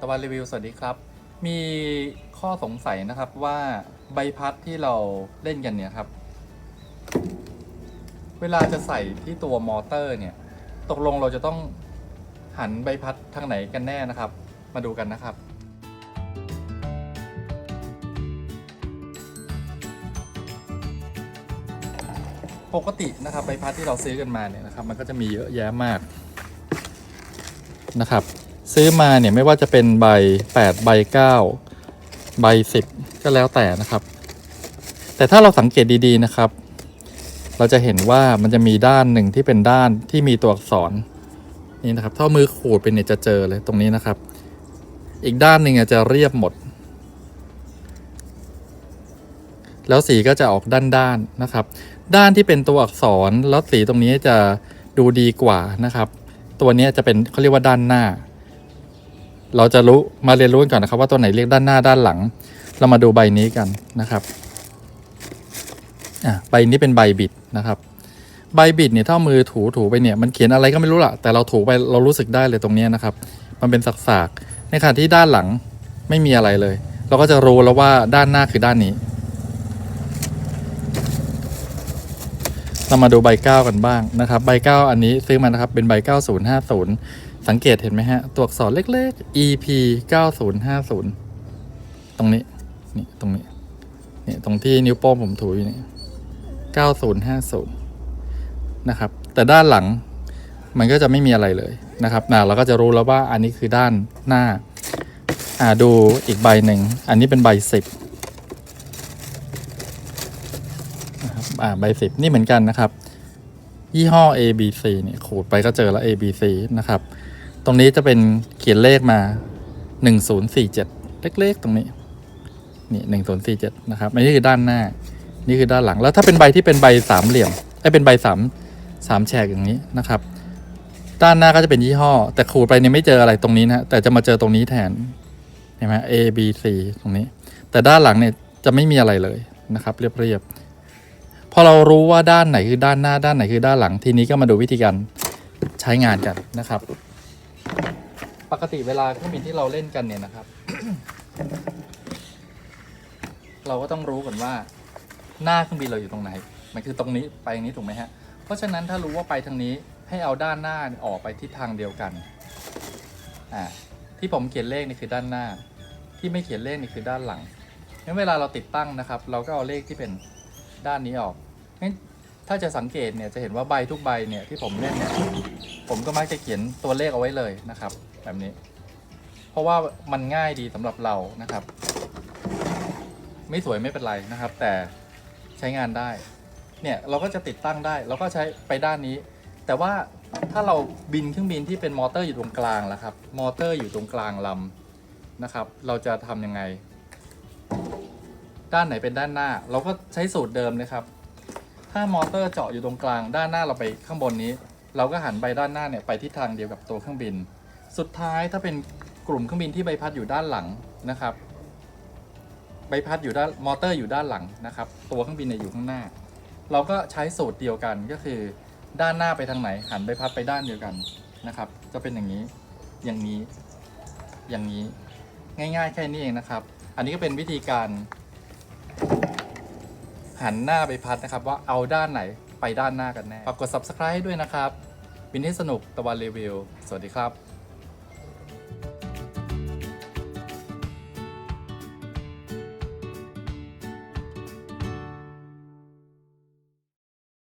ตะวันรีวิวสวัสดีครับ มีข้อสงสัยนะครับว่าใบพัดที่เราเล่นกันเนี่ยครับ เวลาจะใส่ที่ตัวมอเตอร์เนี่ย ตกลงเราจะต้องหันใบพัดทางไหนกันแน่นะครับ มาดูกันนะครับปกตินะครับใบพัดที่เราซื้อกันมาเนี่ยนะครับ มันก็จะมีเยอะแยะมากนะครับ ซื้อมาเนี่ยไม่ว่าจะเป็นใบ 8 ใบ 9 ใบ 10 ก็แล้วแต่นะครับ แต่ถ้าเราสังเกตดีๆนะครับ เราจะเห็นว่ามันจะมีด้านหนึ่งที่เป็นด้านที่มีตัวอักษรนี่นะครับถ้าเอามือขูดไปเนี่ยจะเจอเลยตรงนี้นะครับ อีกด้านหนึ่งจะเรียบหมด แล้วสีก็จะออกด้านๆนะครับ ด้านที่เป็นตัวอักษรแล้วสีตรงนี้จะดูดีกว่านะครับ ตัวนี้จะเป็นเขาเรียกว่าด้านหน้า เราจะรู้มาเรียนรู้กันก่อนนะครับ ว่าตัวไหนเรียกด้านหน้าด้านหลัง เรามาดูใบนี้กันนะครับอะใบนี้เป็นใบบิดนะครับใบบิดเนี่ยถ้ามือถูถูไปเนี่ยมันเขียนอะไรก็ไม่รู้ละแต่เราถูไปเรารู้สึกได้เลยตรงนี้นะครับ มันเป็นสักๆในขณะที่ด้านหลังไม่มีอะไรเลย เราก็จะรู้แล้วว่าด้านหน้าคือด้านนี้ เรามาดูใบเก้ากันบ้างนะครับ ใบเก้าอันนี้ซื้อมานะครับเป็นใบ9050 สังเกตเห็นไหมฮะ ตัวอักษรเล็กๆ EP 9050 ตรงนี้ นี่ ตรงนี้ นี่ ตรงที่นิ้วโป้งผมถูอยู่นี่9050 นะครับ แต่ด้านหลังมันก็จะไม่มีอะไรเลยนะครับนะเราก็จะรู้แล้วว่าอันนี้คือด้านหน้า อ่าดูอีกใบหนึ่ง อันนี้เป็นใบ10นะครับอ่าใบสิบนี่เหมือนกันนะครับ ยี่ห้อ A B C เนี่ยขูดไปก็เจอแล้ว A B C นะครับ ตรงนี้จะเป็นเขียนเลขมา1047เล็กๆ ตรงนี้ นี่1047นะครับอันนี้คือด้านหน้า นี่คือด้านหลังแล้วถ้าเป็นใบที่เป็นใบสามเหลี่ยมไอ้เป็นใบสามสามแฉกอย่างนี้นะครับ ด้านหน้าก็จะเป็นยี่ห้อ แต่ขูดไปเนี่ยไม่เจออะไรตรงนี้นะแต่จะมาเจอตรงนี้แทนเห็นไหม A B C ตรงนี้ แต่ด้านหลังเนี่ยจะไม่มีอะไรเลยนะครับ เรียบๆพอเรารู้ว่าด้านไหนคือด้านหน้าด้านไหนคือด้านหลังทีนี้ก็มาดูวิธีการใช้งานกันนะครับ ปกติเวลาเครื่องบินที่เราเล่นกันเนี่ยนะครับ เราก็ต้องรู้ก่อนว่า หน้าเครื่องบินเราอยู่ตรงไหน มันคือตรงนี้ไปอย่างนี้ถูกไหมฮะ เพราะฉะนั้นถ้ารู้ว่าไปทางนี้ให้เอาด้านหน้าออกไปทิศทางเดียวกัน อ่า ที่ผมเขียนเลขนี่คือด้านหน้า ที่ไม่เขียนเลขนี่คือด้านหลังงั้นเวลาเราติดตั้งนะครับ เราก็เอาเลขที่เป็นด้านนี้ออกงั้น ถ้าจะสังเกตเนี่ยจะเห็นว่าใบทุกใบเนี่ยที่ผมเล่นเนี่ยผมก็มักจะเขียนตัวเลขเอาไว้เลยนะครับ แบบนี้ เพราะว่ามันง่ายดีสำหรับเรานะครับ ไม่สวยไม่เป็นไรนะครับ แต่ใช้งานได้ เนี่ยเราก็จะติดตั้งได้เราก็ใช้ไปด้านนี้ แต่ว่าถ้าเราบินเครื่องบินที่เป็นมอเตอร์อยู่ตรงกลางล่ะครับ มอเตอร์อยู่ตรงกลางลำนะครับ เราจะทำยังไง ด้านไหนเป็นด้านหน้า เราก็ใช้สูตรเดิมเลยครับ ถ้ามอเตอร์เจาะอยู่ตรงกลางด้านหน้าเราไปข้างบนนี้ เราก็หันใบด้านหน้าเนี่ยไปทิศทางเดียวกับตัวเครื่องบิน สุดท้ายถ้าเป็นกลุ่มเครื่องบินที่ใบพัดอยู่ด้านหลังนะครับ ใบพัดอยู่ด้านมอเตอร์อยู่ด้านหลังนะครับ ตัวเครื่องบินเนี่ยอยู่ข้างหน้า เราก็ใช้สูตรเดียวกันก็คือด้านหน้าไปทางไหน หันใบพัดไปด้านเดียวกันนะครับ จะเป็นอย่างนี้อย่างนี้อย่างนี้ ง่าย ๆ แค่นี้เองนะครับ อันนี้ก็เป็นวิธีการ หันหน้าไปพัดนะครับ ว่าเอาด้านไหนไปด้านหน้ากันแน่ฝากกด subscribe ให้ด้วยนะครับบินให้สนุกตะวันรีวิว สวัสดีครับ